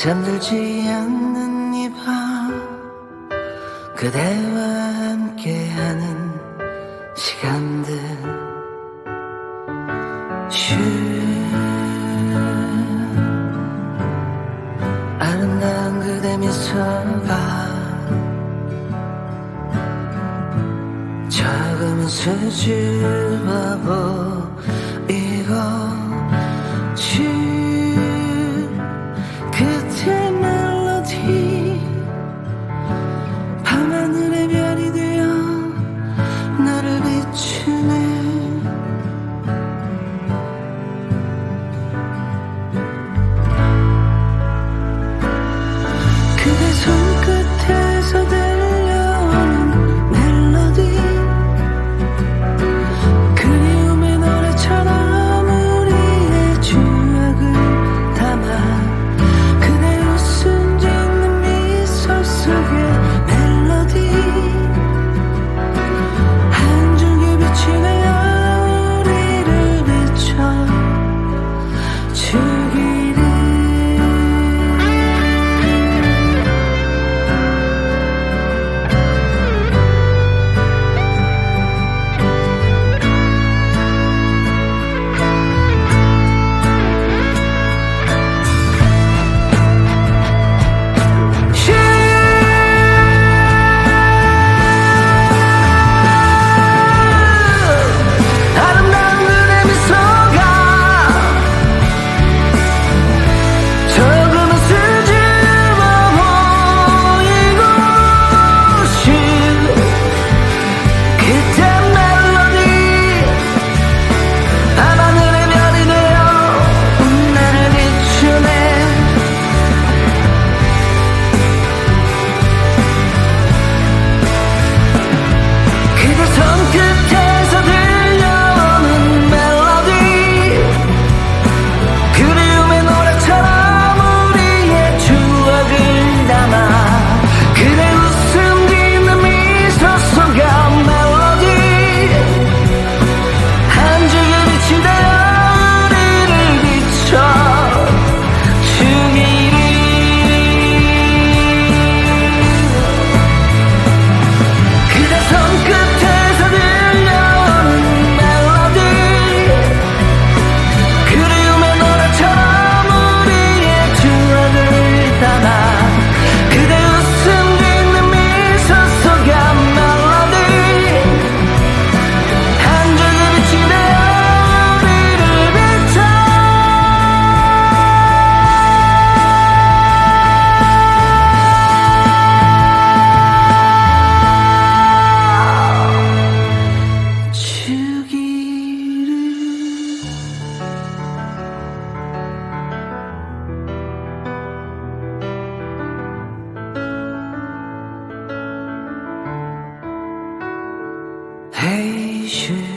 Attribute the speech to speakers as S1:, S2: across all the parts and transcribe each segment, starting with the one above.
S1: 잠들지 않는 이 밤 그대와 함께하는 시간들. 쉬 아름다운 그대 미소가 조금은 수줍어 보 去。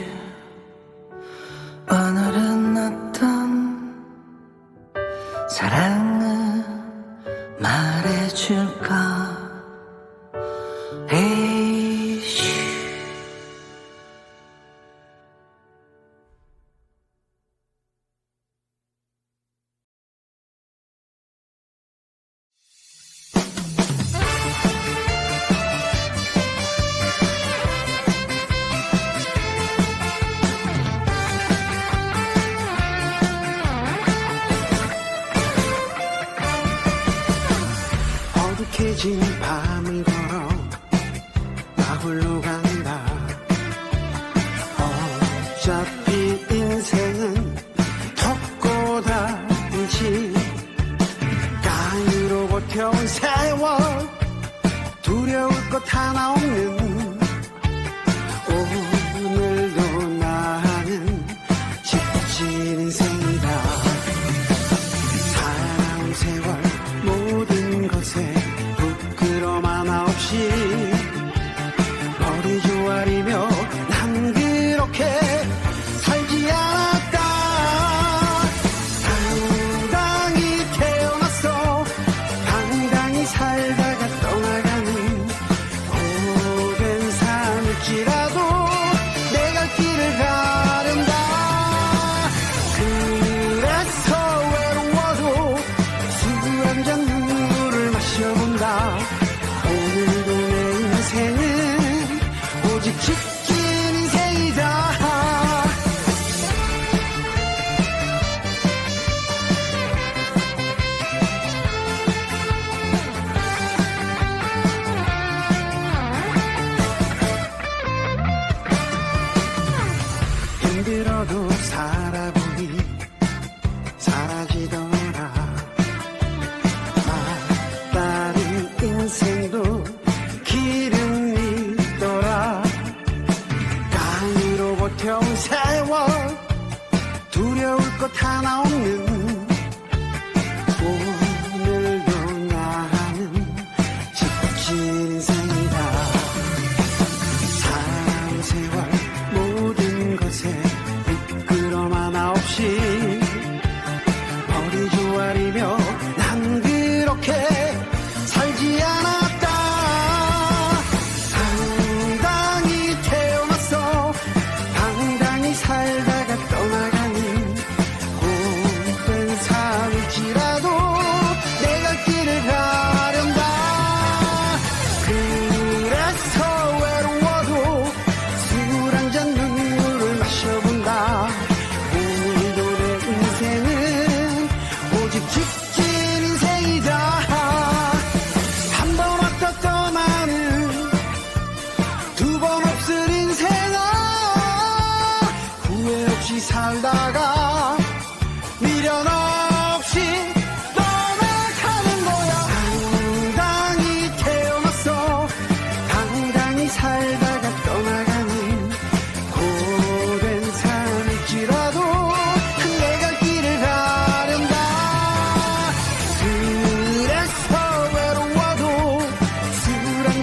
S1: Legends.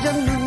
S1: 人。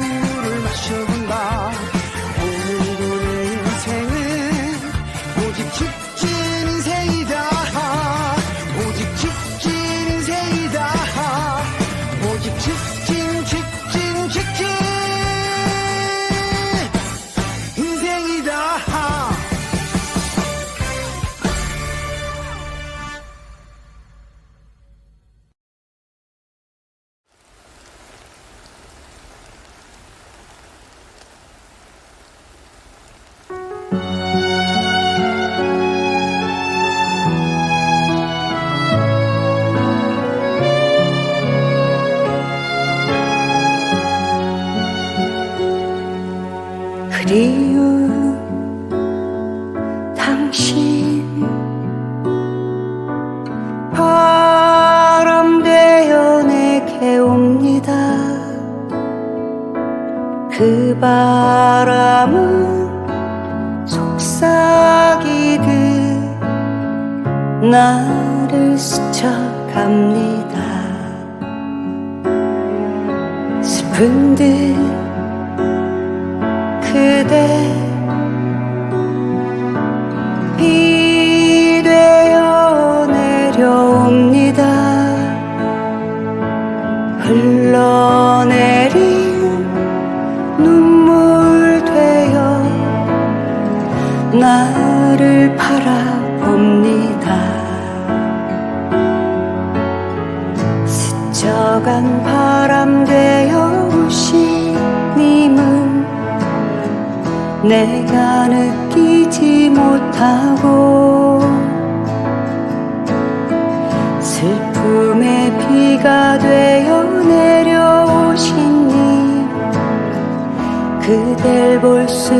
S1: 그대 비가 되어
S2: 내려오시니 그댈 볼수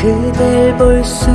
S2: 그댈 볼수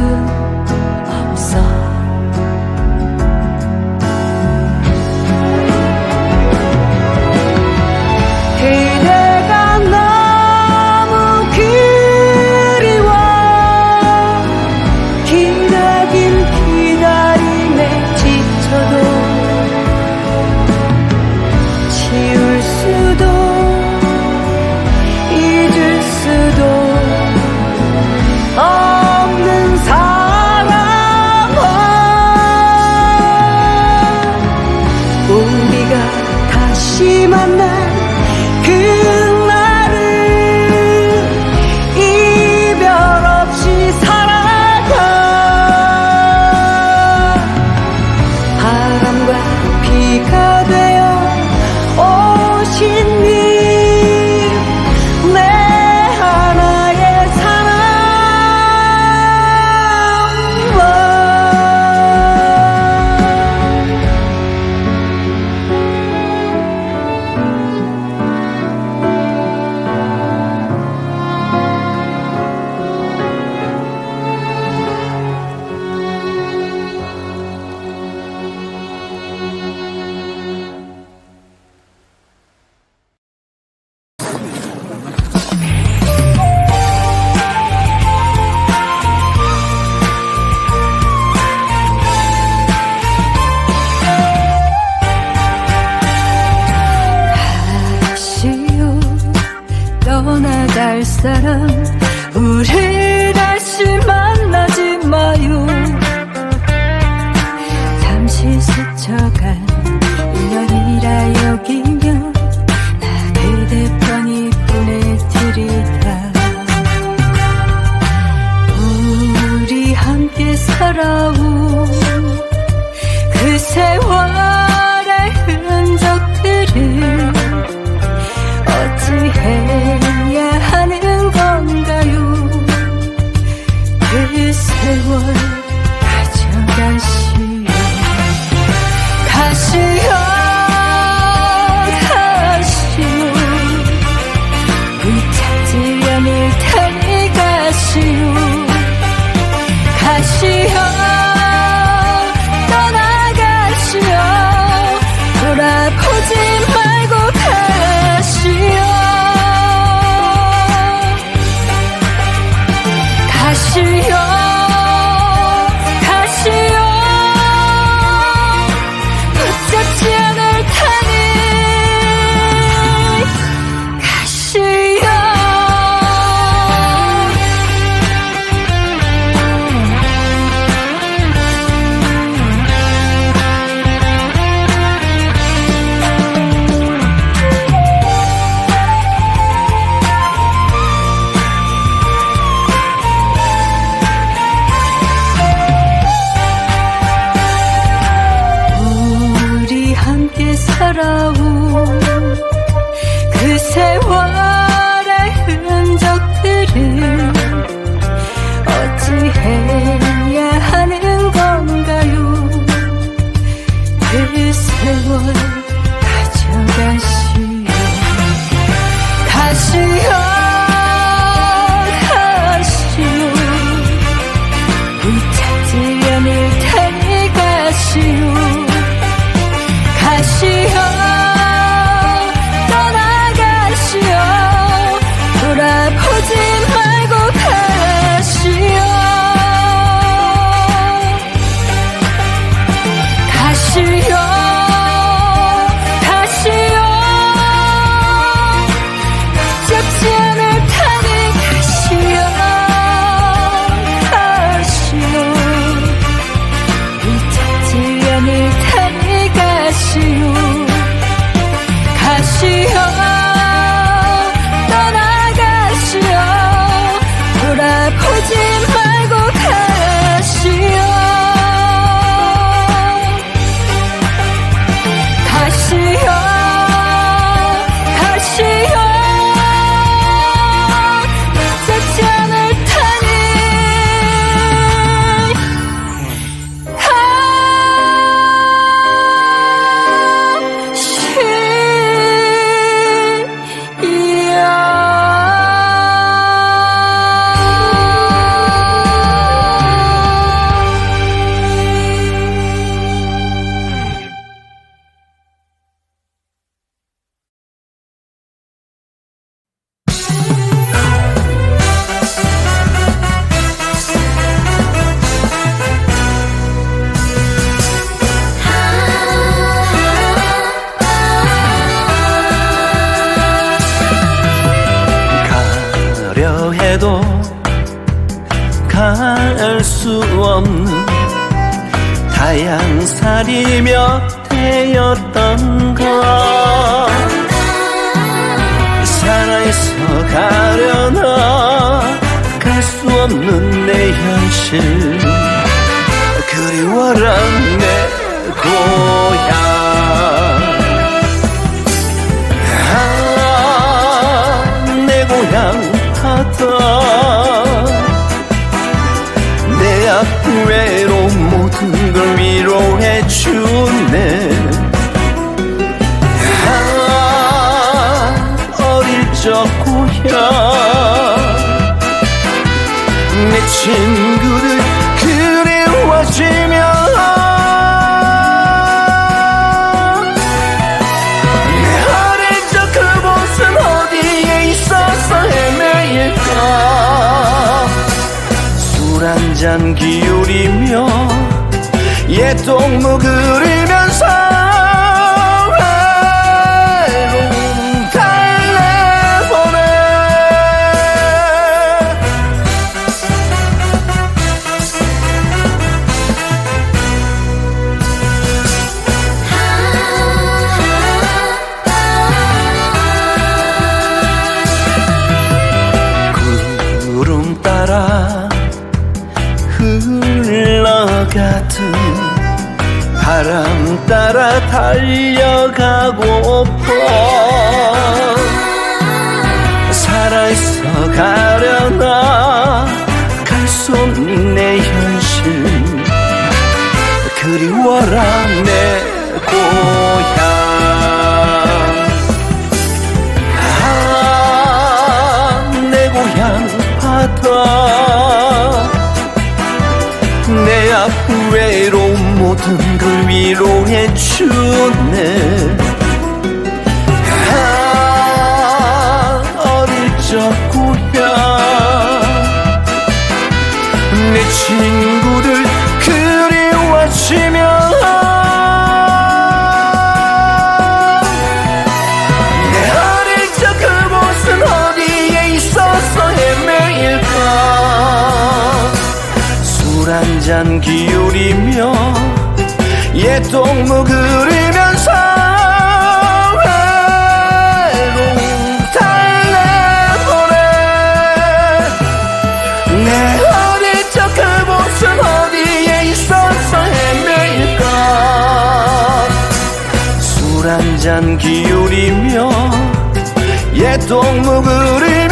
S2: see
S1: 하얀살이 몇 해였던가 살아있어 가려나 갈 수 없는 내 현실. 그리워라 내 고향. 아, 내 고향 바다 내 앞에 있네. 아 어릴 적 고향. 내 친구들 그리워지며 어릴 적 그곳은 어디에 있어서 헤매일까? 술 한 잔 기울이며 옛 동무 그리면서 달려가고파 살아있어 가려나? 갈 수 없는 내 현실. 그리워라 내 고향 모든 걸 위로해 주네. 아, 어릴 적 고향 내 친구 옛 동무 그리면서 외로움 달래보내. 내 어릴 적 그곳은 어디에 있어서 헤매일까 술 한 잔 기울이며 옛 동무 그리며